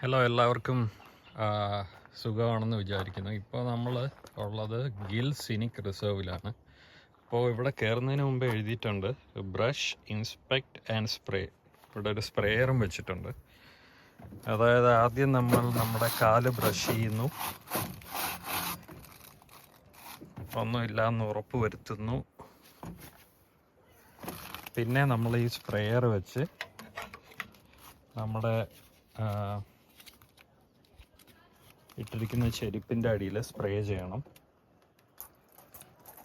Hello എല്ലാവർക്കും. സുഖമാണെന്ന് വിചാരിക്കുന്നു. ഇപ്പോൾ നമ്മൾ ഉള്ളത് ഗിൽ സിനിക് റിസർവിലാണ്. അപ്പോൾ ഇവിടെ കയറുന്നതിന് മുമ്പ് എഴുതിയിട്ടുണ്ട് ബ്രഷ് ഇൻസ്പെക്ട് ആൻഡ് സ്പ്രേ ഇവിടെ ഒരു സ്പ്രേയറും വെച്ചിട്ടുണ്ട്. അതായത് ആദ്യം നമ്മൾ നമ്മുടെ കാൽ ബ്രഷ് ചെയ്യുന്നു. ഒന്നുമില്ല എന്ന് ഉറപ്പ് വരുത്തുന്നു. പിന്നെ നമ്മൾ ഈ സ്പ്രേയർ വെച്ച് നമ്മുടെ ഇട്ടിരിക്കുന്ന ചെരുപ്പിന്റെ അടിയിൽ സ്പ്രേ ചെയ്യണം.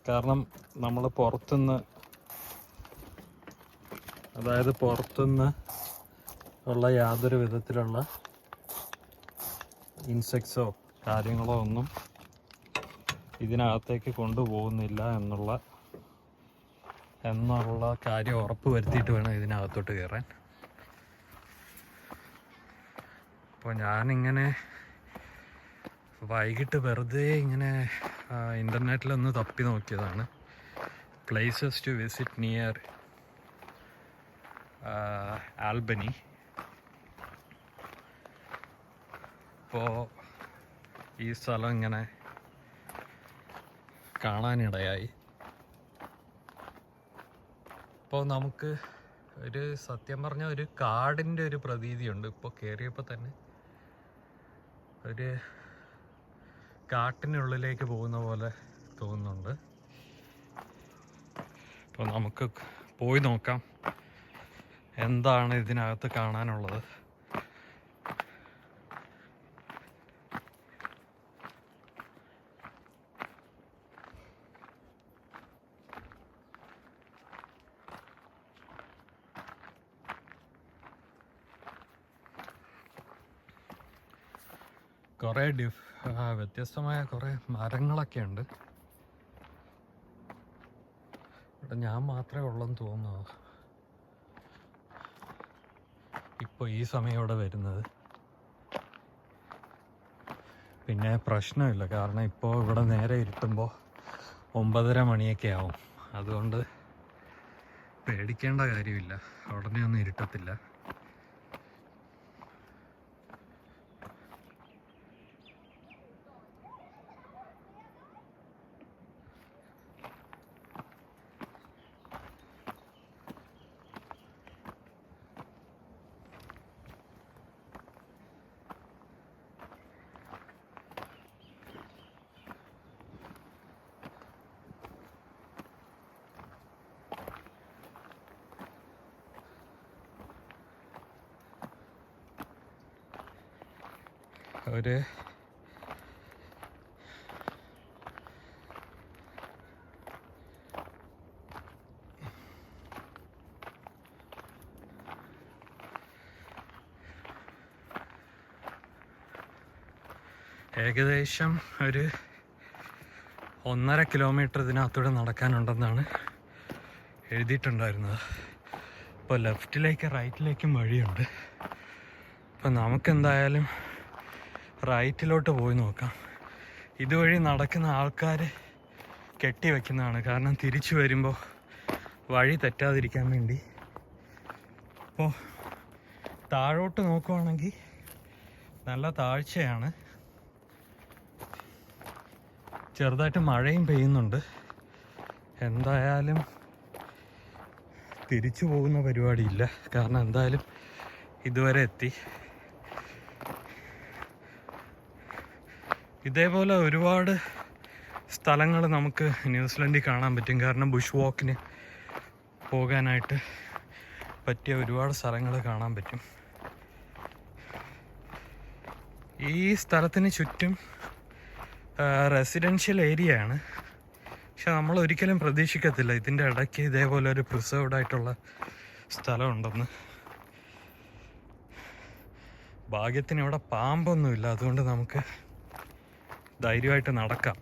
കാരണം നമ്മൾ പുറത്തുനിന്ന് അതായത് പുറത്തുനിന്ന് ഉള്ള യാതൊരു വിധത്തിലുള്ള ഇൻസെക്ട്സോ കാര്യങ്ങളോ ഒന്നും ഇതിനകത്തേക്ക് കൊണ്ടുപോകുന്നില്ല എന്നുള്ള എന്നുള്ള കാര്യം ഉറപ്പ് വരുത്തിയിട്ട് വേണം ഇതിനകത്തോട്ട് കയറാൻ. അപ്പോൾ ഞാനിങ്ങനെ വൈകിട്ട് വെറുതെ ഇങ്ങനെ ഇന്റർനെറ്റിലൊന്ന് തപ്പി നോക്കിയതാണ്. Places to visit near Albany അപ്പോൾ ഈ സ്ഥലം ഇങ്ങനെ കാണാനിടയായി. അപ്പോൾ നമുക്ക് ഒരു സത്യം പറഞ്ഞ ഒരു കാടിന്റെ ഒരു പ്രതീതിയുണ്ട്. ഇപ്പോൾ കയറിയപ്പോൾ തന്നെ ഒരു കാട്ടിനുള്ളിലേക്ക് പോകുന്ന പോലെ തോന്നുന്നുണ്ട്. അപ്പോൾ നമുക്ക് പോയി നോക്കാം. എന്താണ് ഇതിനകത്ത് കാണാനുള്ളത്? കുറേ ഡിഫ് വ്യത്യസ്തമായ കുറേ മരങ്ങളൊക്കെ ഉണ്ട്. ഇവിടെ ഞാൻ മാത്രമേ ഉള്ളെന്ന് തോന്നുന്നു. ഇപ്പോൾ ഈ സമയം ഇവിടെ വരുന്നത്. പിന്നെ പ്രശ്നമില്ല കാരണം ഇപ്പോൾ ഇവിടെ നേരെ ഇരുത്തുമ്പോൾ ഒമ്പതര മണിയൊക്കെ ആവും. അതുകൊണ്ട് പേടിക്കേണ്ട കാര്യമില്ല. ഉടനെ ഒന്നും ഇരുട്ടത്തില്ല. ഒരു ഏകദേശം ഒരു ഒന്നര കിലോമീറ്റർ ഇതിനകത്തൂടെ നടക്കാനുണ്ടെന്നാണ് എഴുതിയിട്ടുണ്ടായിരുന്നത്. ഇപ്പോൾ ലെഫ്റ്റിലേക്ക് റൈറ്റിലേക്കും വഴിയുണ്ട് അപ്പം നമുക്കെന്തായാലും റൈറ്റിലോട്ട് പോയി നോക്കാം. ഇതുവഴി നടക്കുന്ന ആൾക്കാർ കെട്ടി വെക്കുന്നതാണ് കാരണം തിരിച്ചു വരുമ്പോൾ വഴി തെറ്റാതിരിക്കാൻ വേണ്ടി. അപ്പോൾ താഴോട്ട് നോക്കുവാണെങ്കിൽ നല്ല താഴ്ചയാണ്. ചെറുതായിട്ട് മഴയും പെയ്യുന്നുണ്ട്. എന്തായാലും തിരിച്ചു പോകുന്ന പരിപാടിയില്ല. കാരണം എന്തായാലും ഇതുവരെ എത്തി. ഇതേപോലെ ഒരുപാട് സ്ഥലങ്ങൾ നമുക്ക് ന്യൂസിലൻഡിൽ കാണാൻ പറ്റും. കാരണം ബുഷ് വാക്കിന് പോകാനായിട്ട് പറ്റിയ ഒരുപാട് സ്ഥലങ്ങൾ കാണാൻ പറ്റും. ഈ സ്ഥലത്തിന് ചുറ്റും റെസിഡൻഷ്യൽ ഏരിയ ആണ്. പക്ഷെ നമ്മൾ ഒരിക്കലും പ്രതീക്ഷിക്കത്തില്ല ഇതിന്റെ ഇടയ്ക്ക് ഇതേപോലെ ഒരു പ്രിസർവ്ഡ് ആയിട്ടുള്ള സ്ഥലമുണ്ടെന്ന് ഭാഗ്യത്തിന് ഇവിടെ പാമ്പൊന്നുമില്ല. അതുകൊണ്ട് നമുക്ക് ധൈര്യമായിട്ട് നടക്കാം.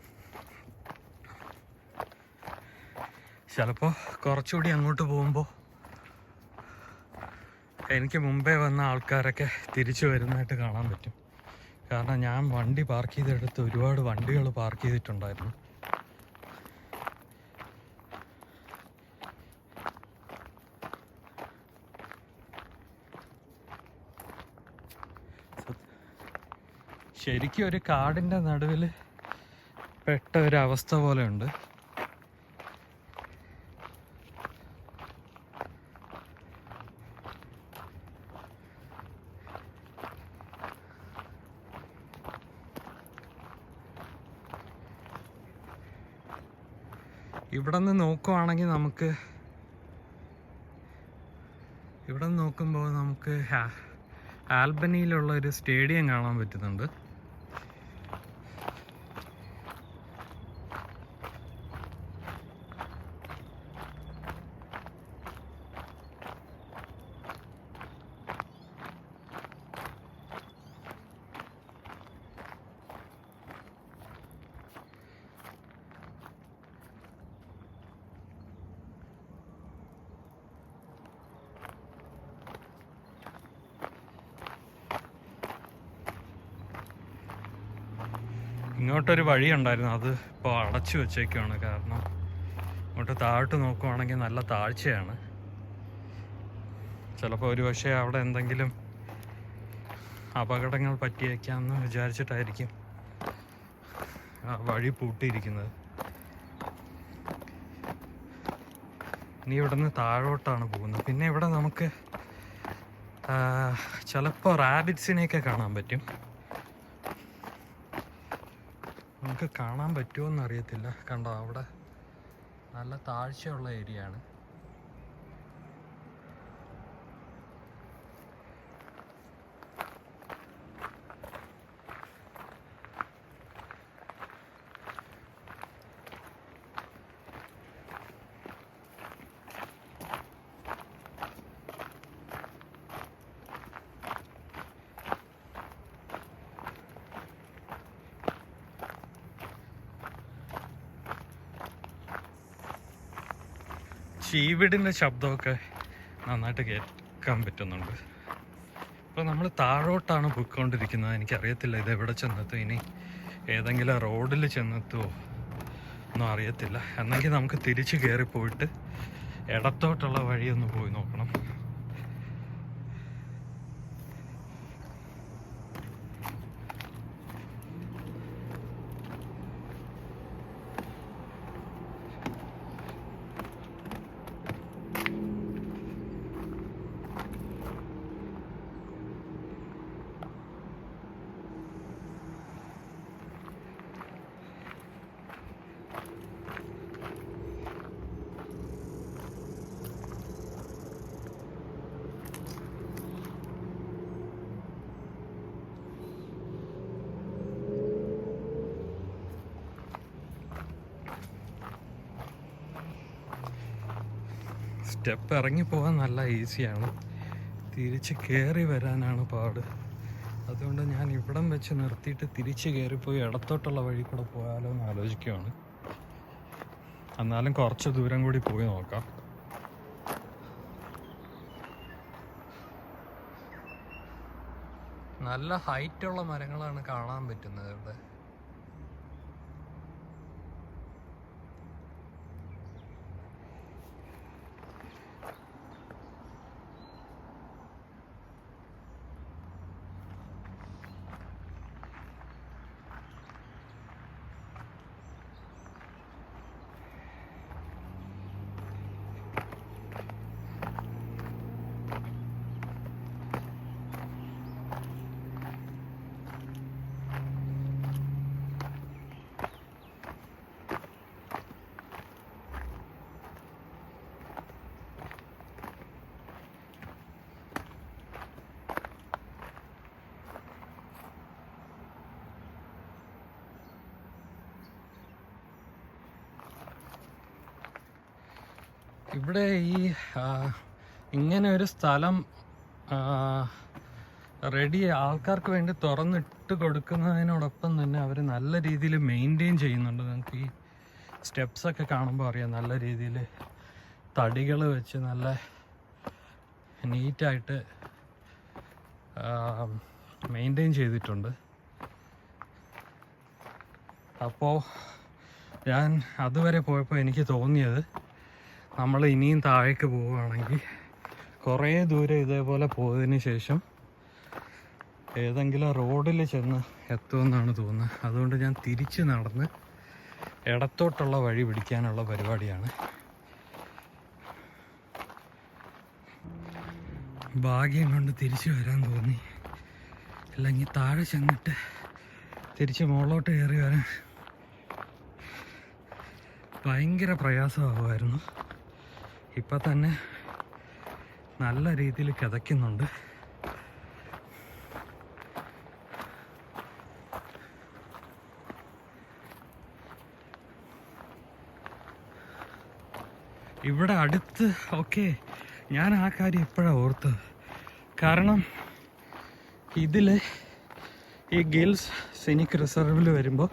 ചിലപ്പോൾ കുറച്ചുകൂടി അങ്ങോട്ട് പോകുമ്പോൾ എനിക്ക് മുമ്പേ വന്ന ആൾക്കാരൊക്കെ തിരിച്ചു വരുന്നതായിട്ട് കാണാൻ പറ്റും. കാരണം ഞാൻ വണ്ടി പാർക്ക് ചെയ്തെടുത്ത് ഒരുപാട് വണ്ടികൾ പാർക്ക് ചെയ്തിട്ടുണ്ടായിരുന്നു. ശരിക്കും ഒരു കാടിന്റെ നടുവിൽ പെട്ട ഒരവസ്ഥ അവസ്ഥ പോലെ ഉണ്ട് ഇവിടെ നിന്ന് നോക്കുവാണെങ്കിൽ നമുക്ക് ഇവിടെ നിന്ന് നോക്കുമ്പോൾ നമുക്ക് ആൽബനിയിലുള്ള ഒരു സ്റ്റേഡിയം കാണാൻ പറ്റുന്നുണ്ട്. ഇങ്ങോട്ടൊരു വഴി ഉണ്ടായിരുന്നു അത് ഇപ്പോൾ അടച്ചു വെച്ചേക്കുവാണ്. കാരണം ഇങ്ങോട്ട് താഴോട്ട് നോക്കുവാണെങ്കിൽ നല്ല താഴ്ചയാണ് ചിലപ്പോൾ ഒരു പക്ഷേ അവിടെ എന്തെങ്കിലും അപകടങ്ങൾ പറ്റിയേക്കാമെന്ന് വിചാരിച്ചിട്ടായിരിക്കും ആ വഴി പൂട്ടിയിരിക്കുന്നത്. ഇനി ഇവിടെ നിന്ന് താഴോട്ടാണ് പോകുന്നത്. പിന്നെ ഇവിടെ നമുക്ക് ചിലപ്പോൾ റാബിറ്റ്സിനെയൊക്കെ കാണാൻ പറ്റും. നമുക്ക് കാണാൻ പറ്റുമോ അറിയത്തില്ല കണ്ടോ അവിടെ നല്ല താഴ്ചയുള്ള ഏരിയ ആണ്. ചീവിടിന്റെ ശബ്ദമൊക്കെ നന്നായിട്ട് കേൾക്കാൻ പറ്റുന്നുണ്ട്. ഇപ്പോൾ നമ്മൾ താഴോട്ടാണ് പോയിക്കൊണ്ടിരിക്കുന്നത്. എനിക്കറിയത്തില്ല ഇത് എവിടെ ചെന്നെത്തും. ഇനി ഏതെങ്കിലും റോഡിൽ ചെന്നെത്തുമോ ഒന്നും അറിയത്തില്ല. എന്നെങ്കിൽ നമുക്ക് തിരിച്ച് കയറി പോയിട്ട് ഇടത്തോട്ടുള്ള വഴിയൊന്ന് പോയി നോക്കണം. സ്റ്റെപ്പ് ഇറങ്ങി പോകാൻ നല്ല ഈസിയാണ്. തിരിച്ച് കയറി വരാനാണ് പാട്. അതുകൊണ്ട് ഞാൻ ഇവിടം വെച്ച് നിർത്തിയിട്ട് തിരിച്ച് കയറിപ്പോയി ഇടത്തോട്ടുള്ള വഴി കൂടെ പോയാലോ എന്ന് ആലോചിക്കുകയാണ് എന്നാലും കുറച്ച് ദൂരം കൂടി പോയി നോക്കാം. നല്ല ഹൈറ്റുള്ള മരങ്ങളാണ് കാണാൻ പറ്റുന്നത് ഇവിടെ. ഇവിടെ ഈ ഇങ്ങനെ ഒരു സ്ഥലം റെഡി ആൾക്കാർക്ക് വേണ്ടി തുറന്നിട്ട് കൊടുക്കുന്നതിനോടൊപ്പം തന്നെ അവർ നല്ല രീതിയിൽ മെയിന്റെയിൻ ചെയ്യുന്നുണ്ട്. നമുക്ക് ഈ സ്റ്റെപ്സൊക്കെ കാണുമ്പോൾ അറിയാം. നല്ല രീതിയിൽ തടികൾ വെച്ച് നല്ല നീറ്റായിട്ട് മെയിന്റെയിൻ ചെയ്തിട്ടുണ്ട്. അപ്പോൾ ഞാൻ അതുവരെ പോയപ്പോൾ എനിക്ക് തോന്നിയത് നമ്മൾ ഇനിയും താഴേക്ക് പോവുകയാണെങ്കിൽ കുറേ ദൂരം ഇതേപോലെ പോയതിന് ശേഷം ഏതെങ്കിലും റോഡിൽ ചെന്ന് എത്തുമെന്നാണ് തോന്നുന്നത്. അതുകൊണ്ട് ഞാൻ തിരിച്ച് നടന്ന് ഇടത്തോട്ടുള്ള വഴി പിടിക്കാനുള്ള പരിപാടിയാണ്. ഭാഗ്യം കൊണ്ട് തിരിച്ചു വരാൻ തോന്നി. അല്ലെങ്കിൽ താഴെ ചെന്നിട്ട് തിരിച്ച് മുകളിലോട്ട് കയറി വരാൻ ഭയങ്കര പ്രയാസമാകുമായിരുന്നു ഇപ്പം തന്നെ നല്ല രീതിയിൽ കിതയ്ക്കുന്നുണ്ട്. ഇവിടെ അടുത്ത് ഓക്കെ ഞാൻ ആ കാര്യം ഇപ്പോഴാണ് ഓർത്തത് കാരണം ഇതിൽ ഈ ഗിൽസ് സിനിക് റിസർവിൽ വരുമ്പോൾ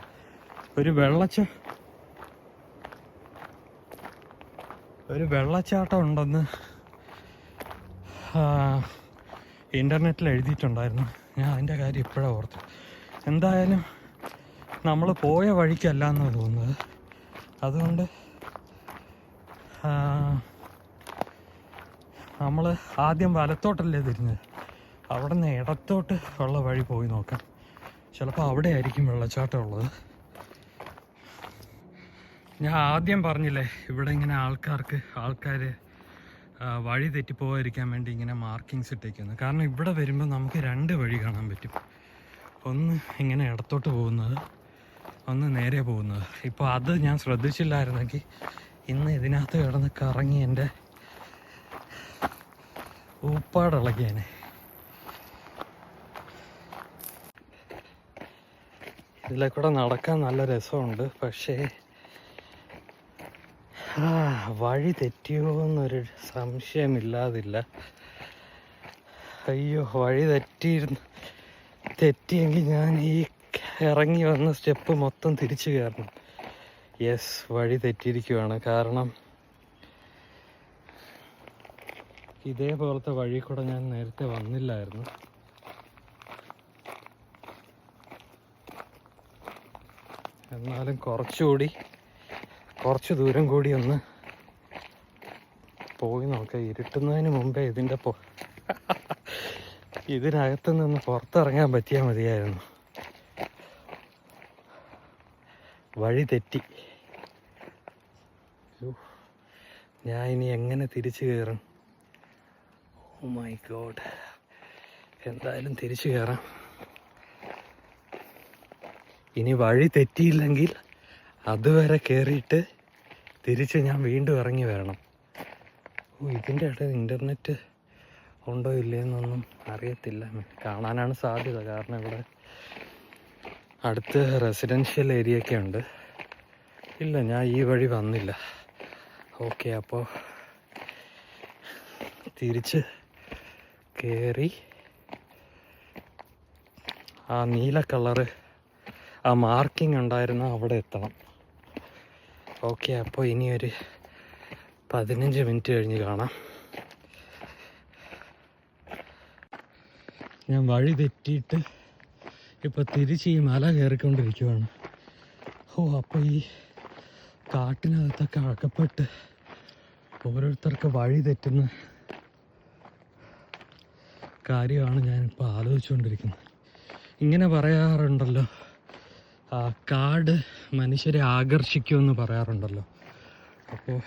ഒരു വെള്ളച്ച ഒരു വെള്ളച്ചാട്ടം ഉണ്ടെന്ന് ഇന്റർനെറ്റിൽ എഴുതിയിട്ടുണ്ടായിരുന്നു. ഞാൻ അതിന്റെ കാര്യം ഇപ്പോഴാണ് ഓർത്തു എന്തായാലും നമ്മൾ പോയ വഴിക്കല്ല എന്നാണ് തോന്നുന്നത്. അതുകൊണ്ട് നമ്മൾ ആദ്യം വലത്തോട്ടല്ലേ തിരിഞ്ഞത് അവിടെ നിന്ന് ഇടത്തോട്ട് ഉള്ള വഴി പോയി നോക്കാം. ചിലപ്പോൾ അവിടെ ആയിരിക്കും വെള്ളച്ചാട്ടം ഉള്ളത്. ഞാൻ ആദ്യം പറഞ്ഞില്ലേ ഇവിടെ ഇങ്ങനെ ആൾക്കാർക്ക് ആൾക്കാർ വഴി തെറ്റിപ്പോകാതിരിക്കാൻ വേണ്ടി ഇങ്ങനെ മാർക്കിങ്സ് ഇട്ടേക്കുന്നു. കാരണം ഇവിടെ വരുമ്പോൾ നമുക്ക് രണ്ട് വഴി കാണാൻ പറ്റും. ഒന്ന് ഇങ്ങനെ ഇടത്തോട്ട് പോകുന്നത് ഒന്ന് നേരെ പോകുന്നത്. ഇപ്പോൾ അത് ഞാൻ ശ്രദ്ധിച്ചില്ലായിരുന്നെങ്കിൽ ഇന്ന് ഇതിനകത്ത് കിടന്ന് കറങ്ങി എന്റെ ഊപ്പാടിളക്കിയേനെ ഇതിലെ കൂടെ നടക്കാൻ നല്ല രസമുണ്ട് പക്ഷേ ആ, വഴി തെറ്റിയോ എന്നൊരു സംശയമില്ലാതില്ല. അയ്യോ വഴി തെറ്റിയിരുന്നു തെറ്റിയെങ്കിൽ ഞാൻ ഈ ഇറങ്ങി വന്ന സ്റ്റെപ്പ് മൊത്തം തിരിച്ചു കയറണം. യെസ് വഴി തെറ്റിയിരിക്കുവാണ്. കാരണം ഇതേപോലത്തെ വഴി കൂടെ ഞാൻ നേരത്തെ വന്നില്ലായിരുന്നു. എന്നാലും കുറച്ചുകൂടി കുറച്ച് ദൂരം കൂടി ഒന്ന് പോയി നോക്കാം. ഇരുട്ടുന്നതിന് മുമ്പേ ഇതിന്റെ പോ ഇതിനകത്തു നിന്ന് പുറത്തിറങ്ങാൻ പറ്റിയാൽ മതിയായിരുന്നു. വഴി തെറ്റി. ഞാൻ ഇനി എങ്ങനെ തിരിച്ചു കയറും? Oh my god. എന്തായാലും തിരിച്ചു കയറാം. ഇനി വഴി തെറ്റിയില്ലെങ്കിൽ അതുവരെ കയറിയിട്ട് തിരിച്ച് ഞാൻ വീണ്ടും ഇറങ്ങി വരണം. ഓ ഇതിന്റെ ഇടയിൽ ഇന്റർനെറ്റ് ഉണ്ടോ ഇല്ലയെന്നൊന്നും അറിയത്തില്ല. കാണാനാണ് സാധ്യത. കാരണം ഇവിടെ അടുത്ത് റെസിഡൻഷ്യൽ ഏരിയ ഒക്കെ ഉണ്ട്. ഇല്ല ഞാൻ ഈ വഴി വന്നില്ല. ഓക്കെ അപ്പോൾ തിരിച്ച് കയറി ആ നീല കളറ് ആ മാർക്കിംഗ് ഉണ്ടായിരുന്ന അവിടെ എത്തണം. ഓക്കെ അപ്പോൾ ഇനി ഒരു പതിനഞ്ച് മിനിറ്റ് കഴിഞ്ഞ് കാണാം. ഞാൻ വഴി തെറ്റിയിട്ട് ഇപ്പോൾ തിരിച്ച് ഈ മല കയറിക്കൊണ്ടിരിക്കുവാണ്. ഓ അപ്പോൾ ഈ കാട്ടിനകത്തൊക്കെ അകപ്പെട്ട് ഓരോരുത്തർക്ക് വഴി തെറ്റുന്ന കാര്യമാണ് ഞാനിപ്പോൾ ആലോചിച്ചുകൊണ്ടിരിക്കുന്നത് ഇങ്ങനെ പറയാറുണ്ടല്ലോ. കാട് മനുഷ്യരെ ആകർഷിക്കുമെന്ന് പറയാറുണ്ടല്ലോ. അപ്പോൾ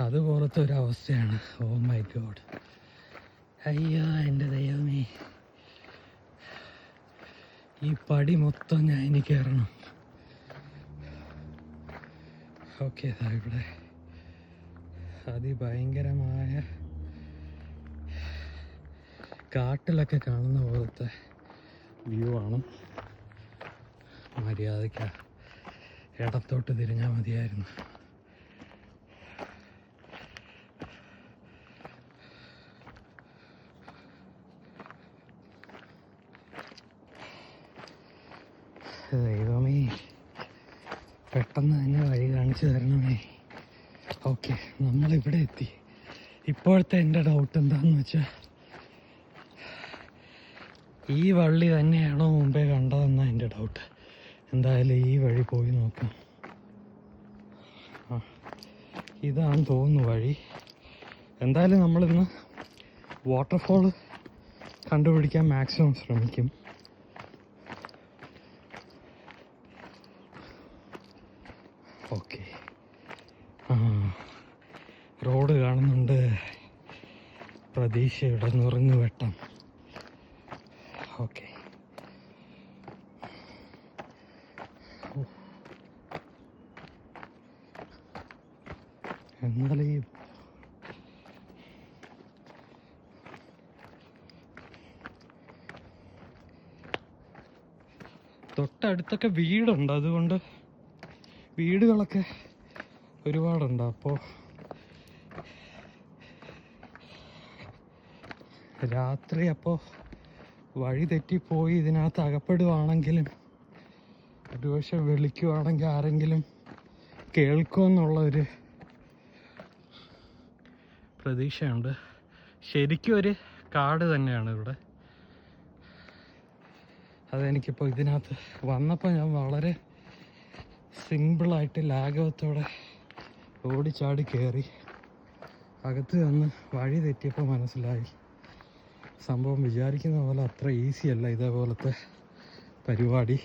അതുപോലത്തെ ഒരു അവസ്ഥയാണ് ഓ മൈ ഗോഡ്. അയ്യോ എന്റെ ദൈവമേ. ഈ പടി മൊത്തം ഞാൻ എനിക്ക് കയറണം ഓക്കെ സാർ ഇവിടെ അതിഭയങ്കരമായ കാട്ടിലൊക്കെ കാണുന്ന പോലത്തെ വ്യൂ ആണ്. മര്യാദയ്ക്ക് ഇടത്തോട്ട് തിരിഞ്ഞാൽ മതിയായിരുന്നു. ദൈവമേ പെട്ടെന്ന് തന്നെ വഴി കാണിച്ചു തരണമേ. ഓക്കെ നമ്മളിവിടെ എത്തി. ഇപ്പോഴത്തെ എന്റെ ഡൗട്ട് എന്താണെന്ന് വെച്ചാൽ ഈ വള്ളി തന്നെയാണോ മുമ്പേ കണ്ടതെന്നാണ് എന്റെ ഡൗട്ട് എന്തായാലും ഈ വഴി പോയി നോക്കാം. ഇതാണ് തോന്നുന്നു വഴി. എന്തായാലും നമ്മളിന്ന് വാട്ടർഫോൾ കണ്ടുപിടിക്കാൻ മാക്സിമം ശ്രമിക്കും. ഓക്കെ റോഡ് കാണുന്നുണ്ട്. പ്രതീക്ഷയുടെ നുറുങ്ങ് വെട്ടം. ഓക്കെ എന്നാലും ഈ തൊട്ടടുത്തൊക്കെ വീടുണ്ട് അതുകൊണ്ട് വീടുകളൊക്കെ ഒരുപാടുണ്ട് അപ്പോൾ രാത്രി അപ്പോൾ വഴി തെറ്റിപ്പോയി ഇതിനകത്ത് അകപ്പെടുവാണെങ്കിലും ഒരുപക്ഷെ വിളിക്കുവാണെങ്കിൽ ആരെങ്കിലും കേൾക്കുമെന്നുള്ള ഒരു പ്രതീക്ഷയുണ്ട്. ശരിക്കും ഒരു കാട് തന്നെയാണ് ഇവിടെ. അതെനിക്കിപ്പോൾ ഇതിനകത്ത് വന്നപ്പോൾ ഞാൻ വളരെ സിമ്പിളായിട്ട് ലാഘവത്തോടെ ഓടിച്ചാടി കയറി. അകത്ത് വന്ന് വഴി തെറ്റിയപ്പോൾ മനസ്സിലായി. സംഭവം വിചാരിക്കുന്ന പോലെ അത്ര ഈസി അല്ല ഇതേപോലത്തെ പരിപാടി.